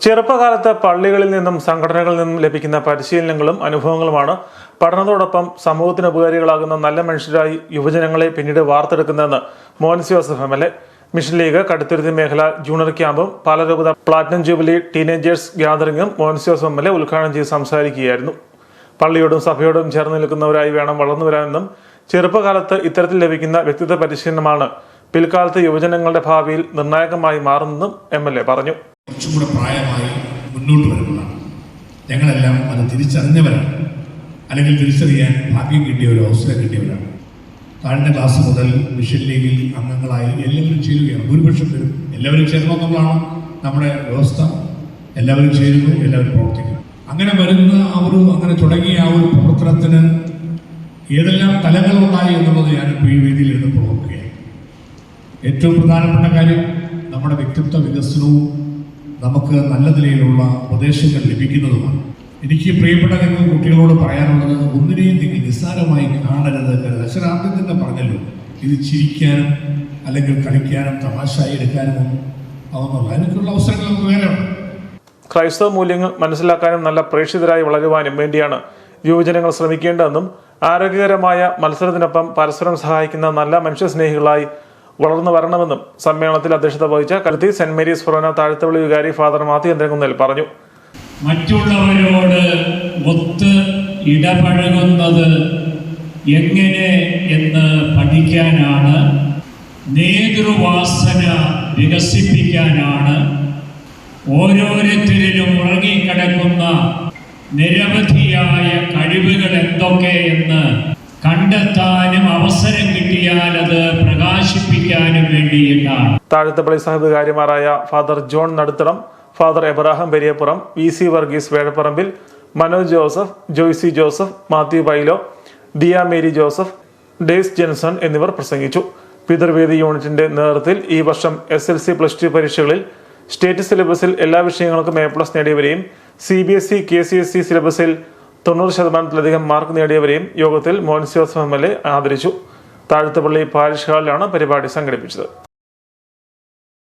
ചെറുപ്പകാലത്ത് പള്ളികളിൽ നിന്നും സംഘടനകളിൽ നിന്നും ലഭിക്കുന്ന പരിശീലനങ്ങളും അനുഭവങ്ങളുമാണ് പഠനത്തോടൊപ്പം സമൂഹത്തിന് ഉപകാരികളാകുന്ന നല്ല മനുഷ്യരായി യുവജനങ്ങളെ പിന്നീട് വാർത്തെടുക്കുന്നതെന്ന് Monce Joseph M L A. Mission league Kaduthuruthy മേഖല ജൂനിയർ ക്യാമ്പും പാലരൂപത platinum jubilee teenagers ഗ്യാതറിംഗും Monce Joseph M L A ഉദ്ഘാടനം ചെയ്ത് സംസാരിക്കുകയായിരുന്നു. പള്ളിയോടും സഭയോടും ചേർന്ന് നിൽക്കുന്നവരായി വേണം വളർന്നു വരാനെന്നും ചെറുപ്പകാലത്ത് ഇത്തരത്തിൽ ലഭിക്കുന്ന വ്യക്തിത്വ പരിശീലനമാണ് പിൽക്കാലത്ത് യുവജനങ്ങളുടെ ഭാവിയിൽ നിർണായകമായി മാറുന്നതും എം എൽ എ പറഞ്ഞു. കുറച്ചും കൂടെ പ്രായമായി മുന്നോട്ട് വരുന്നതാണ് ഞങ്ങളെല്ലാം അത് തിരിച്ചറിഞ്ഞവരാണ്. അല്ലെങ്കിൽ തിരിച്ചറിയാൻ ഭാഗ്യം കിട്ടിയ ഒരു അവസരം കിട്ടിയവരാണ്. താഴ്ന്ന ക്ലാസ് മുതൽ മിഷൻ ലീഗിൽ അംഗങ്ങളായി എല്ലാവരും ചേരുകയാണ്. ഭൂരിപക്ഷം പേരും എല്ലാവരും ചേരണമെന്നുള്ളതാണ് നമ്മുടെ വ്യവസ്ഥ. എല്ലാവരും ചേരുന്നു എല്ലാവരും പ്രവർത്തിക്കുന്നു. അങ്ങനെ വരുന്ന ഒരു അങ്ങനെ തുടങ്ങിയ ആ ഒരു പ്രവർത്തനത്തിന് ഏതെല്ലാം തലങ്ങളുണ്ടായി എന്നുള്ളത് ഞാനിപ്പോൾ ഈ വേദിയിൽ നിന്ന് പ്രവർത്തിക്കുകയാണ് ഏറ്റവും പ്രധാനപ്പെട്ട കാര്യം നമ്മുടെ വ്യക്തിത്വ വികസനവും നമുക്ക് നല്ല നിലയിലുള്ള ഉപദേശങ്ങൾ ലഭിക്കുന്നതുമാണ്. എനിക്ക് പ്രിയപ്പെട്ട നിങ്ങൾ കുട്ടികളോട് പറയാനുള്ളത് ഒന്നിനെയും നിങ്ങൾ നിസ്സാരമായി കാണരുത് കരുത്. തന്നെ പറഞ്ഞല്ലോ ഇത് ചിരിക്കാനും അല്ലെങ്കിൽ കളിക്കാനും തമാശയായി എടുക്കാനും അതൊന്നുമല്ല അതിനൊക്കെയുള്ള അവസരങ്ങൾ വേറെയാണ് വേറെ ക്രൈസ്തവ മൂല്യങ്ങൾ മനസ്സിലാക്കാനും നല്ല പ്രേക്ഷിതരായി വളരുവാനും വേണ്ടിയാണ് യുവജനങ്ങൾ ശ്രമിക്കേണ്ടതെന്നും ആരോഗ്യകരമായ മത്സരത്തിനൊപ്പം പരസ്പരം സഹായിക്കുന്ന നല്ല മനുഷ്യസ്നേഹികളായി വളർന്നു വരണമെന്നും സമ്മേളനത്തിൽ അധ്യക്ഷത വഹിച്ച കരുത്തി സെന്റ് മേരീസ് ഫൊറോന താഴ്ത്തവിളി വികാരി ഫാദർ മാത്യു ചന്ദ്രകുന്നേൽ പറഞ്ഞു. മറ്റുള്ളവരോട് ഒത്ത് ഇടപഴകുന്നത് എങ്ങനെ എന്ന് പഠിക്കാനാണ് നേതൃവാസന വികസിപ്പിക്കാനാണ് ഓരോരുത്തരിലും ഉറങ്ങിക്കിടക്കുന്ന നിരവധിയായ കഴിവുകൾ എന്തൊക്കെ എന്ന് കണ്ടെത്താനും അവസരം കിട്ടിയാൽ അത് പ്രകാശിപ്പിക്കാനും വേണ്ടിയിട്ടാണ്. താഴത്തപ്പള്ളി പള്ളി കാര്യമാരായ father John Naduthalam father Abraham Periyappuram V C Varghese Vezhaparambil Manoj Joseph Joycy Joseph Mathew Pailo Diya Mary Joseph days Jenson എന്നിവർ പ്രസംഗിച്ചു. പിതൃവേദി യൂണിറ്റിന്റെ നേതൃത്വത്തിൽ ഈ വർഷം S L C plus two പരീക്ഷകളിൽ സ്റ്റേറ്റ് സിലബസിൽ എല്ലാ വിഷയങ്ങൾക്കും A plus നേടിയവരെയും C B S E K C S E സിലബസിൽ തൊണ്ണൂറ് ശതമാനത്തിലധികം മാർക്ക് നേടിയവരെയും യോഗത്തിൽ Monce Joseph M L A ആദരിച്ചു. താഴത്തുപള്ളി പാരിഷ് ഹാളിലാണ് പരിപാടി സംഘടിപ്പിച്ചത്.